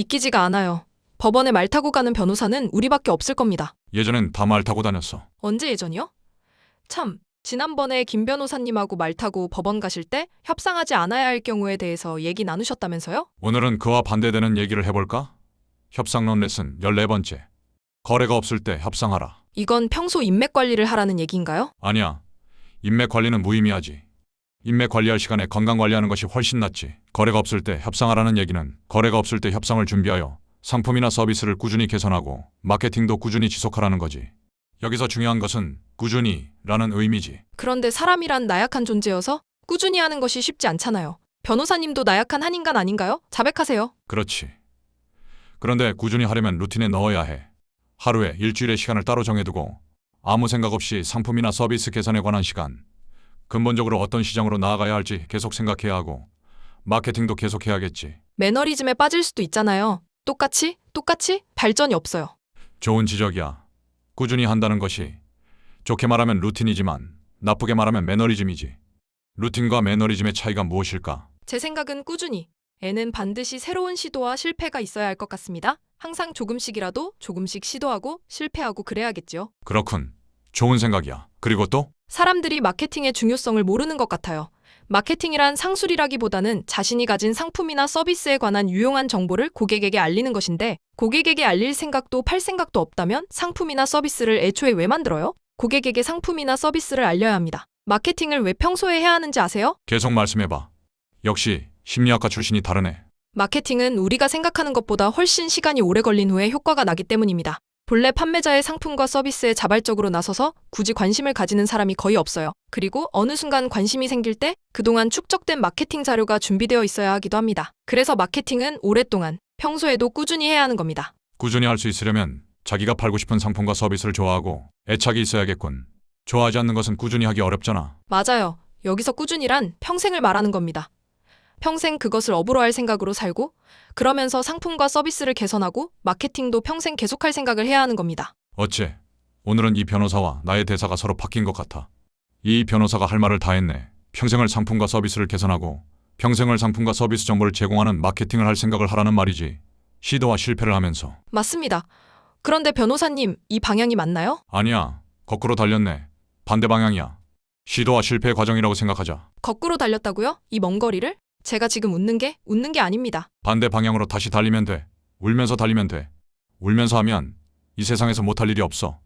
믿기지가 않아요. 법원에 말 타고 가는 변호사는 우리밖에 없을 겁니다. 예전엔 다 말 타고 다녔어. 언제 예전이요? 참, 지난번에 김 변호사님하고 말 타고 법원 가실 때 협상하지 않아야 할 경우에 대해서 얘기 나누셨다면서요? 오늘은 그와 반대되는 얘기를 해볼까? 협상론 레슨 14번째. 거래가 없을 때 협상하라. 이건 평소 인맥 관리를 하라는 얘기인가요? 아니야. 인맥 관리는 무의미하지. 인맥 관리할 시간에 건강 관리하는 것이 훨씬 낫지. 거래가 없을 때 협상하라는 얘기는 거래가 없을 때 협상을 준비하여 상품이나 서비스를 꾸준히 개선하고 마케팅도 꾸준히 지속하라는 거지. 여기서 중요한 것은 꾸준히라는 의미지. 그런데 사람이란 나약한 존재여서 꾸준히 하는 것이 쉽지 않잖아요. 변호사님도 나약한 한 인간 아닌가요? 자백하세요. 그렇지. 그런데 꾸준히 하려면 루틴에 넣어야 해. 하루에 일주일의 시간을 따로 정해두고 아무 생각 없이 상품이나 서비스 개선에 관한 시간, 근본적으로 어떤 시장으로 나아가야 할지 계속 생각해야 하고 마케팅도 계속 해야겠지. 매너리즘에 빠질 수도 있잖아요. 똑같이, 똑같이 발전이 없어요. 좋은 지적이야. 꾸준히 한다는 것이 좋게 말하면 루틴이지만 나쁘게 말하면 매너리즘이지. 루틴과 매너리즘의 차이가 무엇일까? 제 생각은 꾸준히. 애는 반드시 새로운 시도와 실패가 있어야 할 것 같습니다. 항상 조금씩이라도 조금씩 시도하고 실패하고 그래야겠죠. 그렇군. 좋은 생각이야. 그리고 또 사람들이 마케팅의 중요성을 모르는 것 같아요. 마케팅이란 상술이라기보다는 자신이 가진 상품이나 서비스에 관한 유용한 정보를 고객에게 알리는 것인데 고객에게 알릴 생각도 팔 생각도 없다면 상품이나 서비스를 애초에 왜 만들어요? 고객에게 상품이나 서비스를 알려야 합니다. 마케팅을 왜 평소에 해야 하는지 아세요? 계속 말씀해봐. 역시 심리학과 출신이 다르네. 마케팅은 우리가 생각하는 것보다 훨씬 시간이 오래 걸린 후에 효과가 나기 때문입니다. 본래 판매자의 상품과 서비스에 자발적으로 나서서 굳이 관심을 가지는 사람이 거의 없어요. 그리고 어느 순간 관심이 생길 때 그동안 축적된 마케팅 자료가 준비되어 있어야 하기도 합니다. 그래서 마케팅은 오랫동안 평소에도 꾸준히 해야 하는 겁니다. 꾸준히 할 수 있으려면 자기가 팔고 싶은 상품과 서비스를 좋아하고 애착이 있어야겠군. 좋아하지 않는 것은 꾸준히 하기 어렵잖아. 맞아요. 여기서 꾸준이란 평생을 말하는 겁니다. 평생 그것을 업으로 할 생각으로 살고 그러면서 상품과 서비스를 개선하고 마케팅도 평생 계속할 생각을 해야 하는 겁니다. 어째 오늘은 이 변호사와 나의 대사가 서로 바뀐 것 같아. 이 변호사가 할 말을 다 했네. 평생을 상품과 서비스를 개선하고 평생을 상품과 서비스 정보를 제공하는 마케팅을 할 생각을 하라는 말이지. 시도와 실패를 하면서. 맞습니다. 그런데 변호사님, 이 방향이 맞나요? 아니야. 거꾸로 달렸네. 반대 방향이야. 시도와 실패의 과정이라고 생각하자. 거꾸로 달렸다고요? 이 먼 거리를? 제가 지금 웃는 게 웃는 게 아닙니다. 반대 방향으로 다시 달리면 돼. 울면서 달리면 돼. 울면서 하면 이 세상에서 못할 일이 없어.